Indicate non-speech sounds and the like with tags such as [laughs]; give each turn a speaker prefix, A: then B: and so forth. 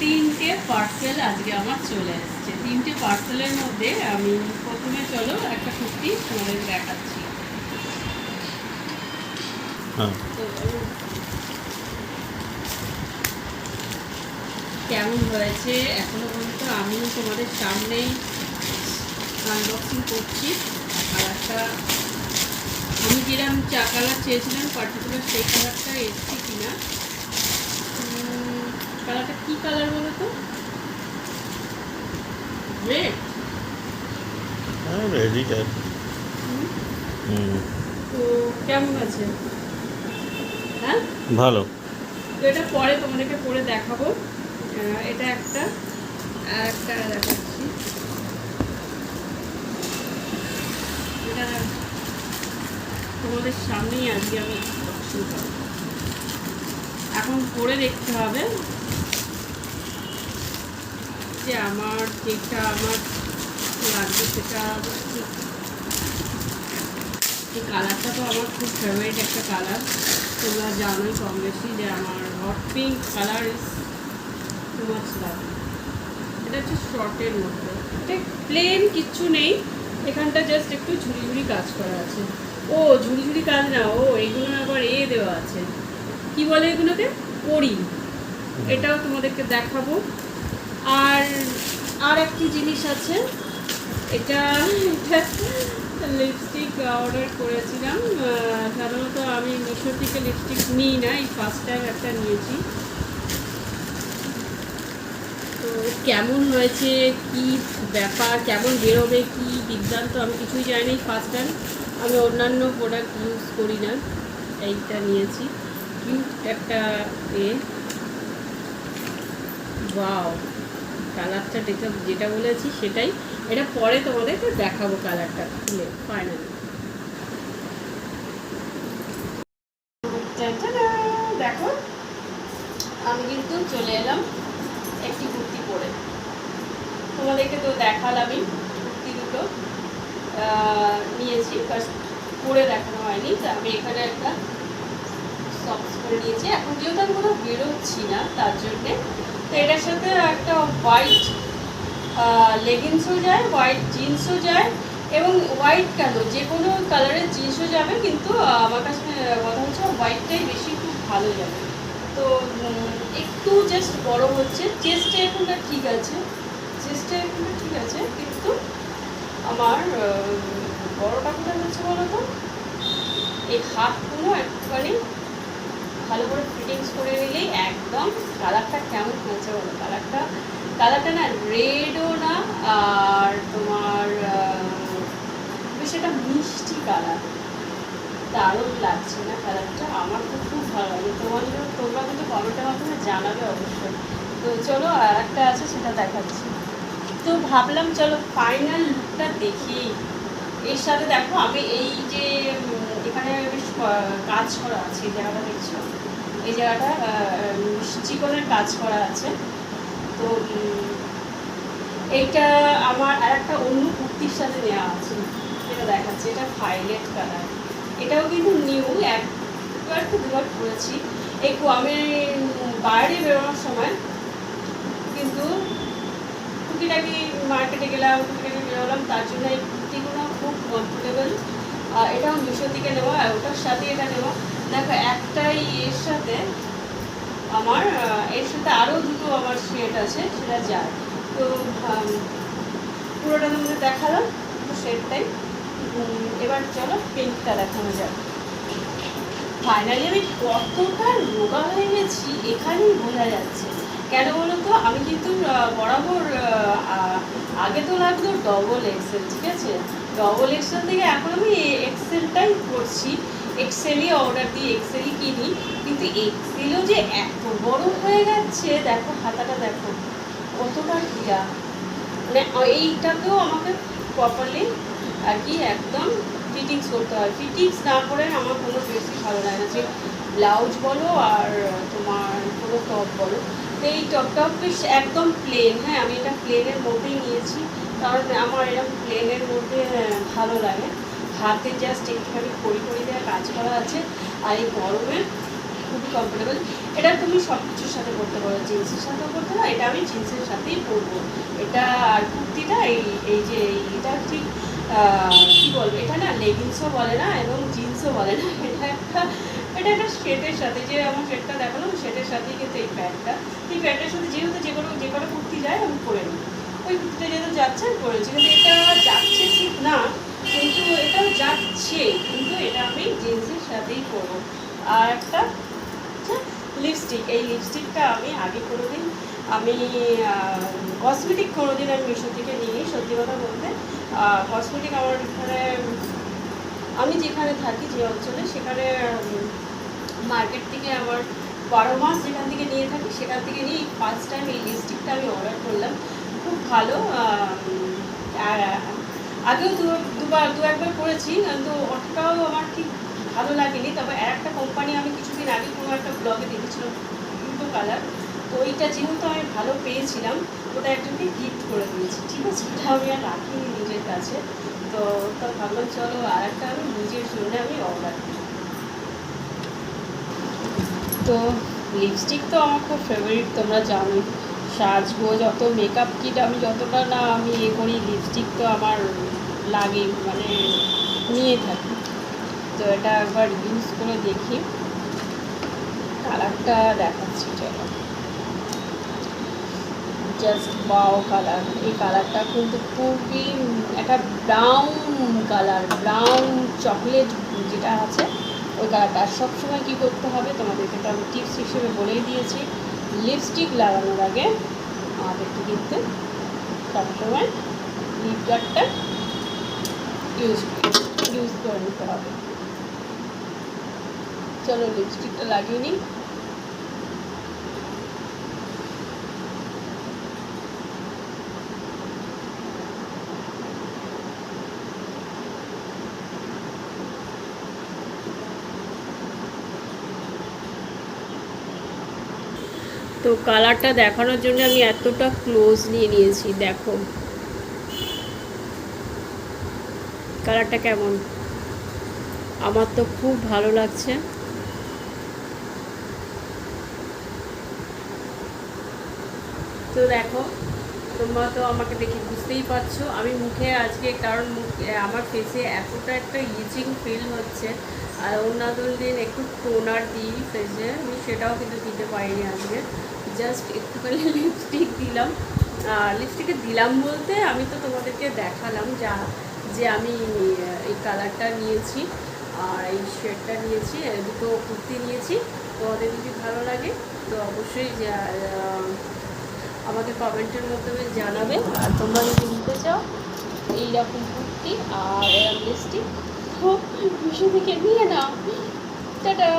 A: তিনটে পার্সেল আজকে আমার চলে এসেছে। তিনটে পার্সেলের মধ্যে আমি প্রথমে চলো একটা কুর্তি তোমাদের দেখাচ্ছি।
B: হ্যাঁ।
A: কেমন হয়েছে? এখনও পর্যন্ত আমিও তোমাদের সামনেই আনবক্সিং করছি। আর একটা আমি যেরকম চা কালার চেয়েছিলাম পার্টিকুলার সেই কালারটা এসছে কিনা। কালার বলো তো? রেড
B: হ্যাঁ রেডি টাইপ হুম।
A: তো কেমন আছে? হ্যাঁ?
B: ভালো।
A: তো এটা পরে তোমাদেরকে পরে দেখাবো। এটা একটা আর একটা দেখাচ্ছি। এটা তোমাদের সামনেই আজকে আমি এখন পরে দেখতে হবে। যে আমার যেটা আমার লাগবে সেটা ঠিক এই কালারটা তো আমার খুব ফেভারিট একটা কালার। তোমরা জানোই কম বেশি যে আমার hot pink colour is too much love এটা হচ্ছে শর্টের মধ্যে। এটা প্লেন কিচ্ছু নেই। এখানটা জাস্ট একটু ঝুড়ি ঝুড়ি কাজ করা আছে। ও ঝুড়ি ঝুড়ি কাজ না। ও এগুলো আবার এ দেওয়া আছে। কি বলে এগুলোকে? পরি। এটাও তোমাদেরকে দেখাবো। আর একটি জিনিস আছে। এটা [laughs] লিপস্টিক অর্ডার করেছিলাম। সাধারণত আমি মিশো থেকে লিপস্টিক নিই না, এই ফার্স্ট টাইম একটা নিয়েছি। তো কেমন হয়েছে, কি ব্যাপার, কেমন বেরোবে, কি বিজ্ঞান তো আমি কিছুই জানি ফার্স্ট টাইম আমি অন্যান্য প্রোডাক্ট ইউজ করি না, এইটা নিয়েছি। কিউট একটা এ। ওয়াও কালারটা যেটা যেটা বলেছি সেটাই। এটা পরে তোমাদেরকে দেখাবো কালারটা খুলে ফাইনালি দেখো, আমি কিন্তু চলে এলাম একটি কুর্তি পরে। তোমাদেরকে তো দেখালামই কুর্তি দুটো নিয়েছি। পরে দেখানো হয়নি আমি এখানে একটা সক্স করে নিয়েছি। এখন যেহেতু আমি কোথাও বেরোচ্ছি না, তার জন্যে তো এটার সাথে একটা হোয়াইট লেগিংসও যায় হোয়াইট জিন্সও যায়, এবং হোয়াইট কেন যে কোনো কালারের জিন্সও যাবে, কিন্তু আমার কাছে কথা হচ্ছে হোয়াইটটাই বেশি খুব ভালো যাবে। তো একটু জাস্ট বড় হচ্ছে চেস্টে এখনটা ঠিক আছে চেস্টে এখনটা ঠিক আছে, কিন্তু আমার বড়টা কোথায় হচ্ছে বলো তো এই হাতগুলো একটুখানি ভালো করে ফিটিংস করে নিলেই একদম কালারটা কেমন হয়েছে বলো? কালারটা কালারটা না রেডও না, আর তোমার বেশ একটা মিষ্টি কালার দারুণ লাগছে না কালারটা আমার তো খুব ভালো লাগে। তোমাদের তোমরা কিন্তু কমেন্টের মাধ্যমে জানাবে অবশ্যই। তো চলো আর একটা আছে, সেটা দেখাচ্ছি। তো ভাবলাম, চলো ফাইনাল লুকটা দেখি। এর সাথে দেখো, আমি এই যে এখানে বেশ কাজ করা আছে, এই জায়গাটা দেখছ? এই জায়গাটা চিকনের কাজ করা আছে। তো এইটা আমার আর একটা অন্য কুর্তির সাথে নেওয়া আছে এটা দেখাচ্ছে, এটা ভাইলেট কালার এটাও কিন্তু নিউ একবার তো দুবার পরেছি। এই আমি বাইরে বেরোনোর সময় কিন্তু টুকিটাকি মার্কেটে গেলাম, টুকিটাকি বেরোলাম, তার জন্য এই কুর্তিগুলো খুব কমফোর্টেবল এটাও মিশো থেকে নেওয়া আর ওটার সাথে এটা নেওয়া। দেখো, একটাই এর সাথে আমার এর সাথে আরও দুটো আমার শেড আছে, সেটা যায় তো পুরোটা তোমাদের দেখালাম তো শেডটাই এবার চলো পিঙ্কটা দেখানো যাক। ফাইনালি আমি কতটা রোগা হয়ে গেছি, এখানেই বোঝা যাচ্ছে। কেন বলো তো? আমি কিন্তু বরাবর আগে তো লাগতো ডবল এক্সেল ঠিক আছে? ডবল এক্সেল থেকে এখন আমি এক্সেলটাই করছি। এক্সেলই অর্ডার দিই এক্সেলই কিনি। কিন্তু এক্সেলও যে এত বড় হয়ে যাচ্ছে দেখো হাতাটা দেখো, কতটা ঢিলা মানে এইটাকেও আমাকে প্রপারলি আর কি একদম ফিটিংস করতে হয়। ফিটিংস না করে আমার কোনো ড্রেসই ভালো লাগে না। যে ব্লাউজ বলো আর তোমার কোনো টপ বলো। তো এই টপটাও বেশ একদম প্লেন হ্যাঁ আমি এটা প্লেনের মধ্যেই নিয়েছি। কারণ আমার এরকম প্লেনের মধ্যে ভালো লাগে। হাতে জাস্ট একটুখানি খড়ি খড়ি দেওয়া কাজ করা আছে, আর এই গরমে খুবই কমফোর্টেবল এটা তুমি সব কিছুর সাথে করতে পারো, জিন্সের সাথেও করতে পারো, এটা আমি জিন্সের সাথেই পরবো। এটা আর কুর্তিটা এই এই যে এটা ঠিক কি বলব, এটা না লেগিংসও বলে না, এবং জিন্সও বলে না। [laughs] এটা একটা এটা একটা শেটের সাথে, যে আমার শেটটা দেখালাম শেটের সাথেই কিন্তু এই প্যান্টটা। এই প্যান্টের সাথে যেহেতু যে কোনো যে কোনো কুর্তি যায়, আমি পরে নিই ওই কুর্তিটা যেহেতু যাচ্ছে আমি পরেছি কিন্তু এটা যাচ্ছে ঠিক না, কিন্তু এটাও যাচ্ছে, কিন্তু এটা আমি জিন্সের সাথেই পরবো। আর একটা লিপস্টিক এই লিপস্টিকটা আমি আগে কোনো দিন আমি কসমেটিক কোনো দিন আমি মিশো থেকে নিই সত্যি কথা বলতে কসমেটিক আমার এখানে, আমি যেখানে থাকি যে অঞ্চলে, সেখানে মার্কেট থেকে আমার বারো মাস যেখান থেকে নিয়ে থাকি, সেখান থেকে নিয়ে ফার্স্ট টাইম এই লিপস্টিকটা আমি অর্ডার করলাম। খুব ভালো আগেও দু, দুবার, দু একবার করেছি, কিন্তু অতটাও আমার ঠিক ভালো লাগেনি। তবে আর একটা কোম্পানি আমি কিছুদিন আগে কোনো একটা ব্লগে দেখেছিলাম, দুটো কালার তো ওইটা যেহেতু আমি ভালো পেয়েছিলাম, ওটা একজনকে গিফট করে দিয়েছি। ঠিক আছে ওটা আমি আর রাখিনি নিজের কাছে, তো তো ভাবলাম চলো আর একটা আমি নিজের জন্য আমি অর্ডার তো লিপস্টিক তো আমার খুব ফেভারিট তোমরা জানোই। সাজগো যত মেকআপ কিট আমি যতটা না আমি এ করি লিপস্টিক তো আমার লাগে মানে নিয়ে থাকি। তো এটা একবার ইউজ করে দেখি। কালারটা দেখাচ্ছি, চলো। জাস্ট বাও কালার এই কালারটা কিন্তু খুবই একটা ব্রাউন কালার ব্রাউন চকলেট যেটা আছে, ওই কালারটা সবসময় কী করতে হবে? তোমাদেরকে তো আমি টিপস হিসেবে বলেই দিয়েছি। লিপস্টিক লাগানোর আগে আমাদেরকে কিন্তু সবসময় লিপ গার্ডটা ইউজ ইউজ করে নিতে হবে। চলো লিপস্টিকটা লাগিয়ে নিই। তো কালারটা দেখানোর জন্য আমি এতটা ক্লোজ নিয়ে নিয়েছি, দেখো। কালারটা কেমন? আমার তো খুব ভালো লাগছে। তো দেখো, তোমরা তো আমাকে দেখে বুঝতেই পারছ। আমি মুখে আজকে, কারণ মুখে, আমার ফেসে এতটা একটা ইচিং ফিল হচ্ছে। আর অন্যান্য দিন একটু টোনার দিই ফেসে আমি সেটাও কিন্তু দিতে পারিনি আজকে। জাস্ট একটুখানি [laughs] লিপস্টিক দিলাম। আর লিপস্টিকে দিলাম বলতে আমি তো তোমাদেরকে দেখালাম যা, যে আমি এই কালারটা নিয়েছি। আর এই শেডটা নিয়েছি দুটো কুর্তি নিয়েছি। তোমাদের যদি ভালো লাগে তো অবশ্যই আমাকে কমেন্টের মাধ্যমে জানাবে। আর তোমরা যদি নিতে চাও, এইরকম কুর্তি আর লিপস্টিক তো মিশো থেকে নিয়ে নাও। টাটা।